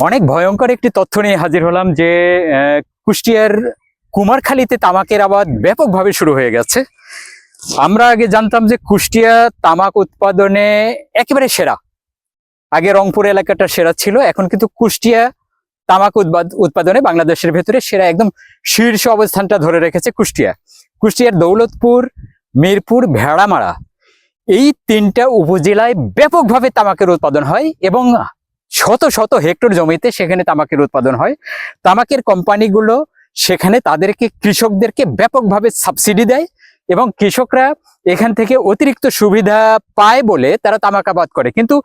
অনেক ভয়ঙ্কর একটি তথ্য নিয়ে হাজির হলাম যে কুষ্টিয়ার কুমারখালীতে তামাকের আবাদ ব্যাপকভাবে শুরু হয়ে গেছে। আমরা আগে জানতাম যে কুষ্টিয়া তামাক উৎপাদনে একেবারে সেরা। আগে রংপুর এলাকাটা সেরা ছিল, এখন কিন্তু কুষ্টিয়া তামাক উৎপাদ- উৎপাদনে বাংলাদেশের ভেতরে সেরা একদম শীর্ষ অবস্থানটা ধরে রেখেছে কুষ্টিয়া। কুষ্টিয়ার দৌলতপুর, মিরপুর, ভেড়ামারা, এই তিনটা উপজেলায় ব্যাপকভাবে তামাকের উৎপাদন হয় এবং শত শত হেক্টর জমিতে সেখানে তামাকের উৎপাদন হয়। তামাকের কোম্পানিগুলো সেখানে তাদেরকে কৃষকদেরকে ব্যাপকভাবে সাবসিডি দেয় এবং কৃষকরা এখান থেকে অতিরিক্ত সুবিধা পায় বলে তারা তামাক আবাদ করে। কিন্তু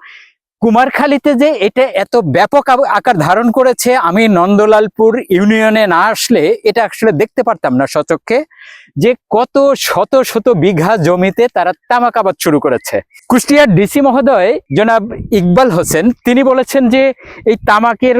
কুমারখালীতে যে এটা এত ব্যাপক আকার ধারণ করেছে, আমি নন্দলালপুর ইউনিয়নে না আসলে এটা আসলে দেখতে পারতাম না সচক্ষে যে কত শত শত বিঘা জমিতে তারা তামাক আবাদ শুরু করেছে। কুষ্টিয়ার ডিসি মহোদয় জনাব ইকবাল হোসেন, তিনি বলেছেন যে এই তামাকের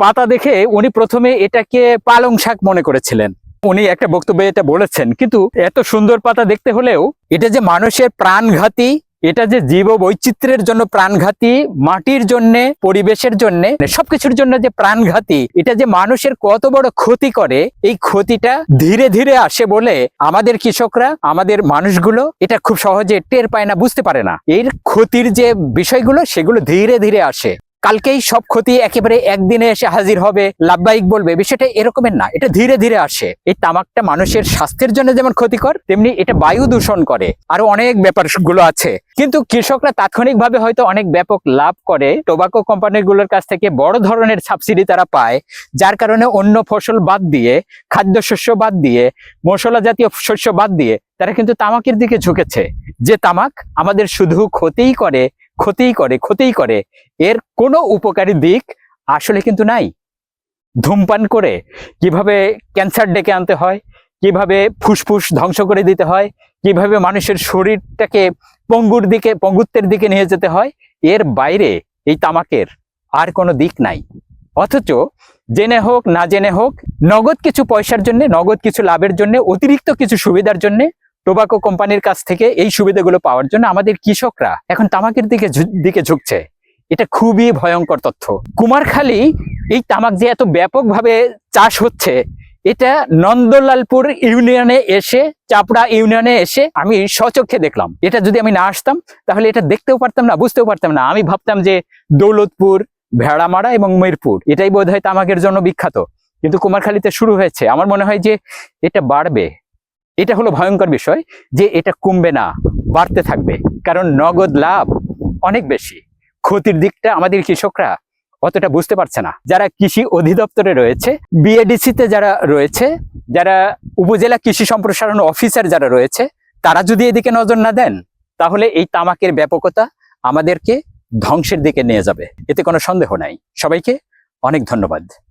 পাতা দেখে উনি প্রথমে এটাকে পালং শাক মনে করেছিলেন। উনি একটা বক্তব্যে এটা বলেছেন, কিন্তু এত সুন্দর পাতা দেখতে হলেও এটা যে মানুষের প্রাণঘাতী এটা যে জীব বৈচিত্র্যের জন্য প্রাণঘাতী, মাটির জন্য, পরিবেশের জন্য সবকিছুর জন্য যে প্রাণঘাতী, এটা যে মানুষের কত বড় ক্ষতি করে, এই ক্ষতিটা ধীরে ধীরে আসে বলে আমাদের কৃষকরা, আমাদের মানুষগুলো এটা খুব সহজে টের পায় না, বুঝতে পারে না। এর ক্ষতির যে বিষয়গুলো, সেগুলো ধীরে ধীরে আসে। কালকেই সব ক্ষতি একেবারে একদিনে এসে হাজির হবে লাভবাহিক বলবে। বিষয়টা এরকমের না, এটা ধীরে ধীরে আসে। এই তামাকটা মানুষের স্বাস্থ্যের জন্য যেমন ক্ষতিকর, তেমনি এটা বায়ু দূষণ করে। আরও অনেক ব্যাপারগুলো আছে। কিন্তু কৃষকরা তাৎক্ষণিকভাবে হয়তো অনেক ব্যাপক লাভ করে। টোবাকো কোম্পানিগুলোর কাছ থেকে বড় ধরনের সাবসিডি তারা পায়, যার কারণে অন্য ফসল বাদ দিয়ে, খাদ্যশস্য বাদ দিয়ে, মশলা জাতীয় শস্য বাদ দিয়ে, তারা কিন্তু তামাকের দিকে ঝুঁকেছে। যে তামাক আমাদের শুধু ক্ষতিই করে ক্ষতিই করে ক্ষতিই করে। এর কোনো উপকারী দিক আসলে কিন্তু নাই। ধূমপান করে কীভাবে ক্যান্সার ডেকে আনতে হয়, কীভাবে ফুসফুস ধ্বংস করে দিতে হয়, কীভাবে মানুষের শরীরটাকে পঙ্গুর দিকে, পঙ্গুত্বের দিকে নিয়ে যেতে হয়, এর বাইরে এই তামাকের আর কোনো দিক নাই। অথচ জেনে হোক, না জেনে হোক, নগদ কিছু পয়সার জন্য, নগদ কিছু লাভের জন্য, অতিরিক্ত কিছু সুবিধার জন্য টোবাকো কোম্পানির কাছ থেকে এই সুবিধাগুলো পাওয়ার জন্য আমাদের কৃষকরা এখন তামাকের দিকে দিকে ঝুঁকছে। এটা খুবই ভয়ঙ্কর তথ্য। কুমারখালী, এই তামাক যে এত ব্যাপকভাবে চাষ হচ্ছে, এটা নন্দলালপুর ইউনিয়নে এসে, চাপড়া ইউনিয়নে এসে আমি সচক্ষে দেখলাম। এটা যদি আমি না আসতাম, তাহলে এটা দেখতেও পারতাম না, বুঝতেও পারতাম না। আমি ভাবতাম যে দৌলতপুর, ভেড়ামারা এবং মিরপুর, এটাই বোধ হয় তামাকের জন্য বিখ্যাত। কিন্তু কুমারখালীতে শুরু হয়েছে। আমার মনে হয় যে এটা বাড়বে। এটা হলো ভয়ঙ্কর বিষয় যে এটা কমবে না, বাড়তে থাকবে। কারণ নগদ লাভ অনেক বেশি। ক্ষতির দিকটা আমাদের কৃষকরা অতটা বুঝতে পারছে না। যারা কৃষি অধিদপ্তরে রয়েছে বিএডিসি তে যারা রয়েছে, যারা উপজেলা কৃষি সম্প্রসারণ অফিসার যারা রয়েছে, তারা যদি এদিকে নজর না দেন, তাহলে এই তামাকের ব্যাপকতা আমাদেরকে ধ্বংসের দিকে নিয়ে যাবে। এতে কোনো সন্দেহ নাই। সবাইকে অনেক ধন্যবাদ।